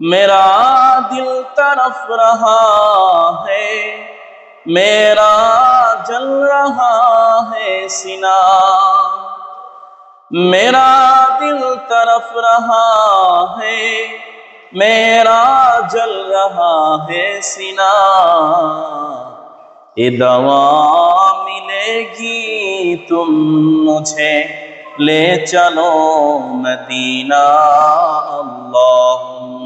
मेरा दिल तरफ रहा है मेरा जल रहा है सीना मेरा दिल तरफ रहा है मेरा जल रहा है सीना ये दवा मिलेगी तुम मुझे ले चलो मदीना अल्लाहुम्मा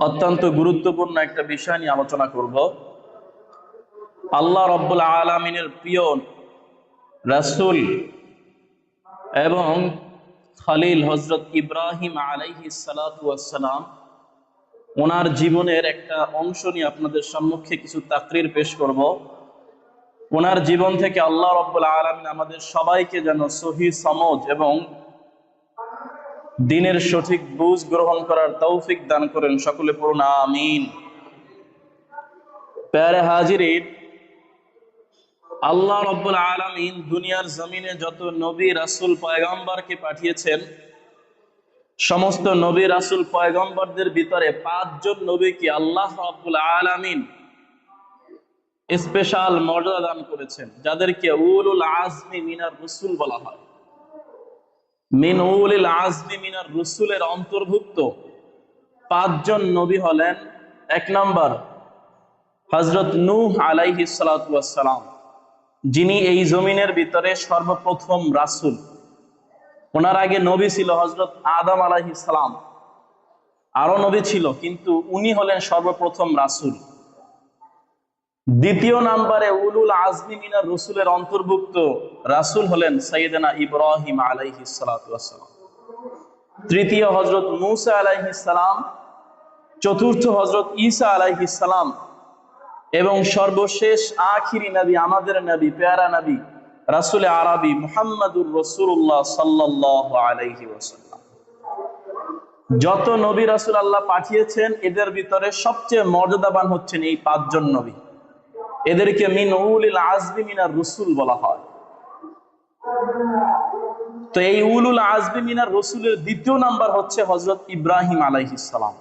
অত্যন্ত গুরুত্বপূর্ণ একটা বিষয় নিয়ে আলোচনা করব। আল্লাহ রব্বুল আলমিনের প্রিয় রাসূল এবং খালিল হজরত ইব্রাহিম আলাইহি সালাম ওনার জীবনের একটা অংশ নিয়ে আপনাদের সম্মুখে কিছু তাকরির পেশ করব। ওনার জীবন থেকে আল্লাহ রব্বুল আলমিন আমাদের সবাইকে যেন সহি সমজ এবং দিনের সঠিক বুঝ গ্রহণ করার তৌফিক দান করেন সকলে পড়ুন, আমিন। প্যারে হাজিরিন আল্লাহ রব্বুল আলমিন দুনিয়ার জমিনে যত নবী, রাসুল, পয়গম্বরকে পাঠিয়েছেন, সমস্ত নবী, রাসুল, পয়গম্বরদের ভিতরে পাঁচজন নবীকে আল্লাহ রব্বুল আলমিন স্পেশাল মর্যাদা দান করেছেন, যাদেরকে উলুল আজমি মিনার রসুল বলা হয়। মিন উল আজমি মিনার রসুলের অন্তর্ভুক্ত পাঁচজন নবী হলেন এক নম্বর হজরত নূহ আলাইহি সালাম যিনি এই জমিনের ভিতরে সর্বপ্রথম রাসুল। ওনার আগে নবী ছিল হজরত আদম আলাহি সালাম। আরও নবী ছিল, কিন্তু উনি হলেন সর্বপ্রথম রাসুল। দ্বিতীয় নাম্বারে উলুল আজমি মিনার রসুলের অন্তর্ভুক্ত রাসুল হলেন সৈয়দনা ইব্রাহিম আলাইহি সালাম তৃতীয় হজরত মুসা আলাইহি সালাম, চতুর্থ হজরত ঈসা আলাইহি সালাম এবং সর্বশেষ আখিরি নবী, আমাদের নবী, পেয়ারা নবী, রাসুল আরবি মুহাম্মাদুর রসুল্লাহ সাল্লাহ আলাইহি ওসাল্লাম যত নবী রাসুল আল্লাহ পাঠিয়েছেন, এদের ভিতরে সবচেয়ে মর্যাদাবান হচ্ছেন এই পাঁচজন নবী। এদেরকে মিন উলিল আজবি মিনার রসুল বলা হয়। তো এই উলুল আজবি মিনার রসুলের দ্বিতীয় নাম্বার হচ্ছে হজরত ইব্রাহিম আলাইহিসালাম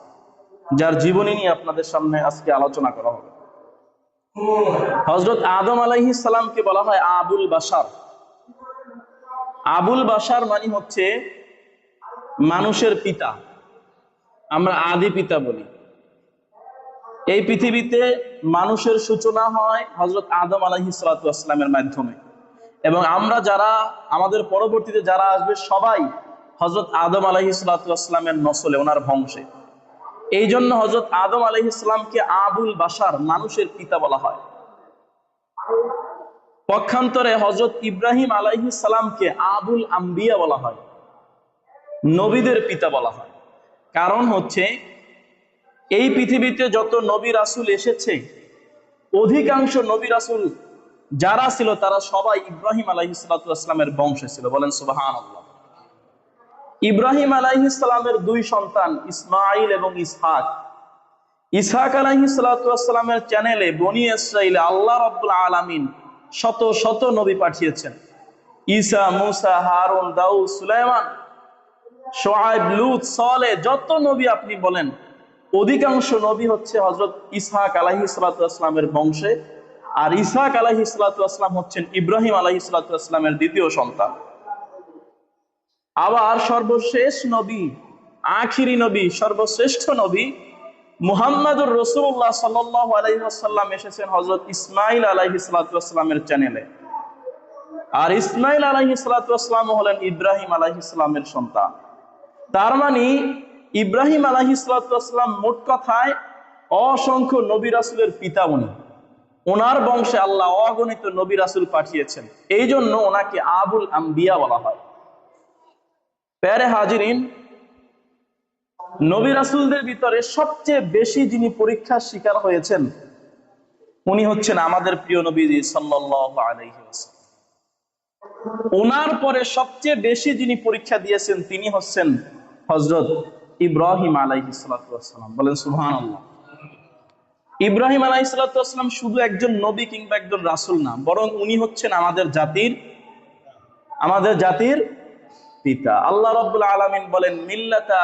যার জীবনী নিয়ে আপনাদের সামনে আজকে আলোচনা করা হবে। হজরত আদম আলাইহিস সালামকে বলা হয় আবুল বাসার আবুল বাসার মানে হচ্ছে মানুষের পিতা। আমরা আদি পিতা বলি। এই পৃথিবীতে মানুষের সূচনা হয় হজরত আদম আলাহি সালাতামের মাধ্যমে। এবং আমরা যারা, আমাদের পরবর্তীতে যারা আসবে সবাই হজরত আদম আলাহি সালাতামের নসলে, ওনার বংশে। এই জন্য হজরত আদম আলহ ইসলামকে আবুল বাসার মানুষের পিতা বলা হয়। পক্ষান্তরে হজরত ইব্রাহিম আলাইহ সালামকে আবুল আম্বিয়া বলা হয়। নবীদের পিতা বলা হয়। কারণ হচ্ছে এই পৃথিবীতে যত নবী রাসুল এসেছে, অধিকাংশ নবী রাসুল যারা ছিল, তারা সবাই ইব্রাহিম আলাইহিসালামের বংশে ছিল। বলেন সুবাহান ইব্রাহিম আলাইহিসালামের দুই সন্তান ইসমাইল এবং ইসহাক। ইসহাক আলাইহিসালামের চ্যানেলে বনি ইসরাইলে আল্লাহ রব্বুল আলমিন শত শত নবী পাঠিয়েছেন। ঈসা, মুসা, হারুন দাউ সুলাইমান সোহাইব লুত সলে যত নবী আপনি বলেন অধিকাংশ নবী হচ্ছে হজরত ইসহাক আলাহি সালাতামের বংশে, আর ইসহাক আলাহি সালাতাম হচ্ছেন ইব্রাহিম আলাহি সালাতামের দ্বিতীয় সন্তান। আবার সর্বশেষ নবী, আখিরি নবী, সর্বশ্রেষ্ঠ নবী মুহাম্মাদুর রসুল্লাহ সাল্লাহ আলাইসাল্লাম এসেছেন হজরত ইসমাইল আলাহি সালাতামের চ্যানেলে। আর ইসমাইল আলাহি সালাতাম হলেন ইব্রাহিম আলাহি ইসলামের সন্তান। তার মানে ইব্রাহিম আলাহি সালাতাম মোট কথায় অসংখ্য নবী রাসুলের পিতা উনি ওনার বংশে আল্লাহ অগণিত নবী রাসুল পাঠিয়েছেন। এই জন্য ওনাকে আবুল আম্বিয়া বলা হয়। প্যারে হাজিরিন, নবী রাসূলদের ভিতরে সবচেয়ে বেশি যিনি পরীক্ষার শিকার হয়েছেন, উনি হচ্ছেন আমাদের প্রিয় নবী আলাইহি ওনার পরে সবচেয়ে বেশি যিনি পরীক্ষা দিয়েছেন তিনি হচ্ছেন হজরত ইব্রাহিম আলাইহিস সালাতু ওয়াসসালাম বলেন, সুবহানাল্লাহ। ইব্রাহিম আলাইসালাম শুধু একজন নবী কিংবা একজন রাসুল না, বরং উনি হচ্ছেন আমাদের জাতির আমাদের জাতির পিতা। আল্লাহ রব্বুল আলমিন বলেন, মিল্লাতা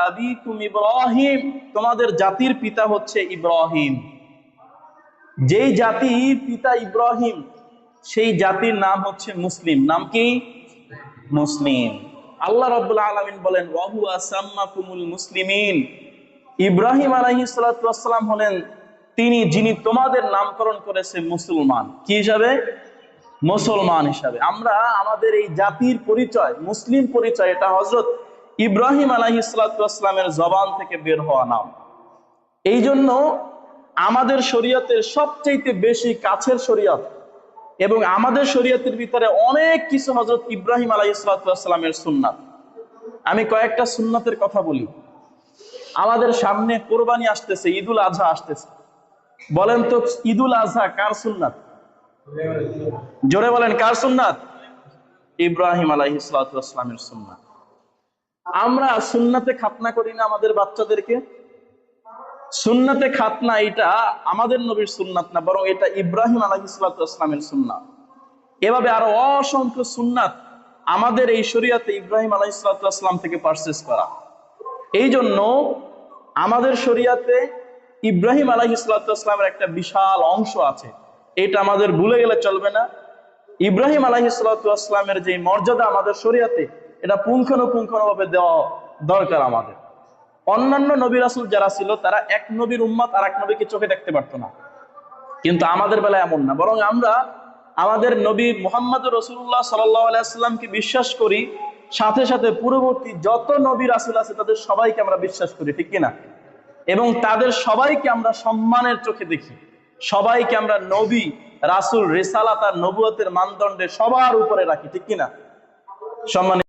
ইব্রাহিম। তোমাদের জাতির পিতা হচ্ছে ইব্রাহিম। যেই জাতির পিতা ইব্রাহিম, সেই জাতির নাম হচ্ছে মুসলিম। নাম কি? মুসলিম। আল্লাহ রব্বুল আলমিন বলেন মুসলিমিন। ইব্রাহিম আলাইহিস সালাম হলেন তিনি যিনি তোমাদের নামকরণ করেছে মুসলমান। কি হিসাবে? মুসলমান হিসাবে। আমরা আমাদের এই জাতির পরিচয়, মুসলিম পরিচয়, এটা হজরত ইব্রাহিম আলাহিসামের জবান থেকে বের হওয়া নাম। এই জন্য আমাদের শরীয়তের সবচেয়ে বেশি কাছের শরীয়ত এবং আমাদের শরীয়তের ভিতরে অনেক কিছু হজরত ইব্রাহিম আলাইসালামের সুন্নাত। আমি কয়েকটা সুন্নাতের কথা বলি। আমাদের সামনে কোরবানি আসতেছে, ঈদুল আজহা আসতেছে। বলেন তো, ঈদুল আজহা কার সুন্নাত? জোরে বলেন, কার সুন্নাত? ইব্রাহিম আলাইহিসলামের সুন্নাত। আমরা সুন্নাতে খাতনা করি না আমাদের বাচ্চাদেরকে। সুন্নাতে খাতনা এটা আমাদের নবীর সুন্নাত না, বরং এটা ইব্রাহিম আলাইহিসলামের সুন্নাত। এভাবে আরও অসংখ্য সুন্নাত আমাদের এই শরিয়াতে ইব্রাহিম আলাইহিসলাম থেকে পারচেস করা। এই জন্য আমাদের শরিয়াতে ইব্রাহিম আলাহ ইসলাতামের একটা বিশাল অংশ আছে। এটা আমাদের ভুলে গেলে চলবে না। ইব্রাহিম আলাহ ইসলাতামের যে মর্যাদা আমাদের শরিয়াতে, এটা পুঙ্খানুপুঙ্খানু ভাবে দেওয়া দরকার আমাদের। অন্যান্য নবী রাসুল যারা ছিল, তারা এক নবীর উম্মাত আর এক নবীকে চোখে দেখতে পারতো না। কিন্তু আমাদের বেলা এমন না। বরং আমরা আমাদের নবী মোহাম্মদ রসুল্লাহ সাল্লামকে বিশ্বাস করি, সাথে সাথে পূর্ববর্তী যত নবী রাসুল আছে, তাদের সবাইকে আমরা বিশ্বাস করি, ঠিক কিনা? এবং তাদের সবাইকে আমরা সম্মানের চোখে দেখি। সবাইকে আমরা নবী রাসুল রেসালাত আর নবুয়তের মানদণ্ডে সবার উপরে রাখি, ঠিক কিনা? সম্মানিত